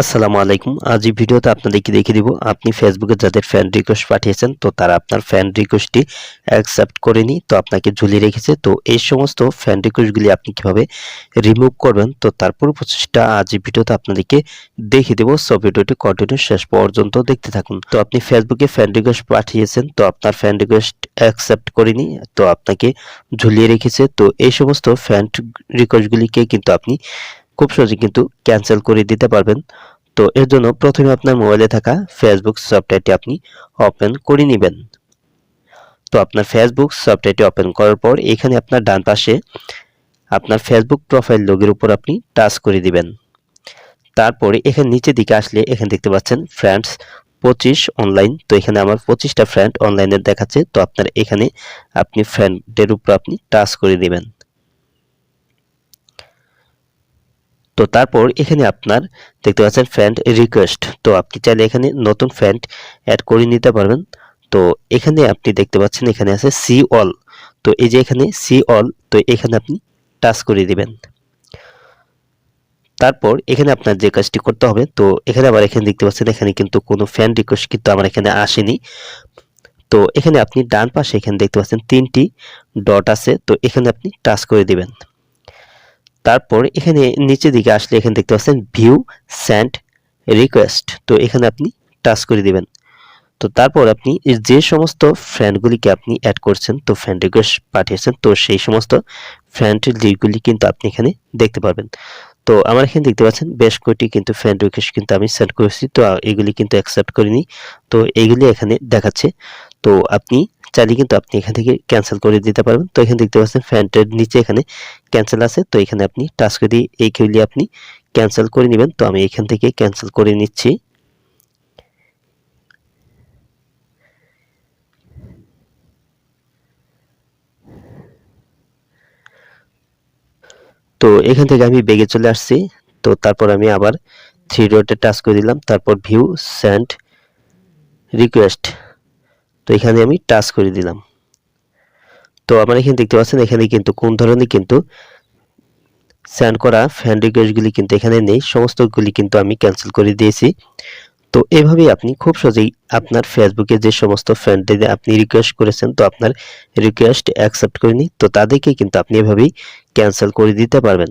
আসসালামু আলাইকুম। আজ এই ভিডিওতে আপনাদেরকে দেখিয়ে দিব, আপনি ফেসবুকে যাদের ফ্রেন্ড রিকোয়েস্ট পাঠিয়েছেন, তো তারা আপনার ফ্রেন্ড রিকোয়েস্টটি অ্যাকসেপ্ট করেনি তো আপনাকে ঝুলিয়ে রেখেছে। তো এই সমস্ত ফ্রেন্ড রিকোয়েস্টগুলি আপনি কীভাবে রিমুভ করবেন, তো তার পুরো প্রচেষ্টা আজ এই ভিডিওতে আপনাদেরকে দেখিয়ে দেবো। সো ভিডিওটি কন্টিনিউ শেষ পর্যন্ত দেখতে থাকুন। তো আপনি ফেসবুকে ফ্রেন্ড রিকোয়েস্ট পাঠিয়েছেন, তো আপনার ফ্রেন্ড রিকোয়েস্ট অ্যাকসেপ্ট করেনি তো আপনাকে ঝুলিয়ে রেখেছে। তো এই সমস্ত ফ্রেন্ড রিকোয়েস্টগুলিকে কিন্তু আপনি খুব সহজে কিন্তু ক্যান্সেল করে দিতে পারবেন। তো এর জন্য প্রথমে আপনার মোবাইলে থাকা ফেসবুক সফটওয়্যারটি আপনি ওপেন করে নেবেন। তো আপনার ফেসবুক সফটওয়্যারটি ওপেন করার পর এখানে আপনার ডান পাশে আপনার ফেসবুক প্রোফাইল লগের উপর আপনি টাচ করে দিবেন। তারপরে এখানে নিচের দিকে আসলে এখানে দেখতে পাচ্ছেন ফ্রেন্ডস পঁচিশ অনলাইন তো এখানে আমার পঁচিশটা ফ্রেন্ড অনলাইনে দেখাচ্ছে। তো আপনার এখানে আপনি ফ্রেন্ডের উপর আপনি টাচ করে দিবেন। তো তারপর এখানে আপনার দেখতে পাচ্ছেন ফ্রেন্ড রিকোয়েস্ট তো আপনি চাইলে এখানে নতুন ফ্রেন্ড অ্যাড করে নিতে পারবেন। তো এখানে আপনি দেখতে পাচ্ছেন এখানে আছে সি অল তো এই যে এখানে সি অল তো এখানে আপনি টাচ করে দিবেন। তারপর এখানে আপনার যে কাজটি করতে হবে, তো এখানে আবার এখানে দেখতে পাচ্ছেন এখানে কিন্তু কোনো ফ্যান রিকোয়েস্ট কিন্তু আমার এখানে আসেনি। তো এখানে আপনি ডান পাশে এখানে দেখতে পাচ্ছেন তিনটি ডট আছে, তো এখানে আপনি টাচ করে দিবেন। তারপর এখানে নিচের দিকে আসলে এখানে দেখতে পাচ্ছেন ভিউ স্যান্ড রিকোয়েস্ট তো এখানে আপনি টাচ করে দিবেন। তো তারপর আপনি যে সমস্ত ফ্রেন্ডগুলিকে আপনি অ্যাড করছেন, তো ফ্রেন্ড রিকোয়েস্ট পাঠিয়েছেন, তো সেই সমস্ত ফ্রেন্ড লিগুলি কিন্তু আপনি এখানে দেখতে পারবেন। তো আমার এখানে দেখতে পাচ্ছেন বেশ কয়েকটি কিন্তু ফ্রেন্ড রিকোয়েস্ট কিন্তু আমি সেন্ড করেছি, তো এগুলি কিন্তু অ্যাকসেপ্ট করিনি। তো এইগুলি এখানে দেখাচ্ছে। তো আপনি চাইলে কিন্তু আপনি এখান থেকে ক্যান্সেল করে দিতে পারবেন। তো এখানে দেখতে পাচ্ছেন ফ্যানটের নিচে এখানে ক্যান্সেল আছে। তো এখানে আপনি টাচ করে দিয়ে এই এইগুলি আপনি ক্যান্সেল করে নেবেন। তো আমি এখান থেকে ক্যান্সেল করে নিচ্ছি। তো এখান থেকে আমি বেগে চলে আসছি। তো তারপর আমি আবার থ্রি ডটে টাচ করে দিলাম। তারপর ভিউ সেন্ড রিকোয়েস্ট তো এখানে আমি টাচ করে দিলাম। তো আমার এখানে দেখতে পাচ্ছেন, এখানে কিন্তু কোন ধরনের কিন্তু সেন্ড করা ফ্যান রিকোয়েস্টগুলি কিন্তু এখানে নেই সমস্তগুলি কিন্তু আমি ক্যান্সেল করে দিয়েছি। তো এভাবেই আপনি খুব সহজেই আপনার ফেসবুকে যে সমস্ত ফ্রেন্ডদের আপনি রিকোয়েস্ট করেছেন, তো আপনার রিকোয়েস্ট অ্যাকসেপ্ট করেনি, তো তাদেরকে কিন্তু আপনি এভাবেই ক্যান্সেল করে দিতে পারবেন।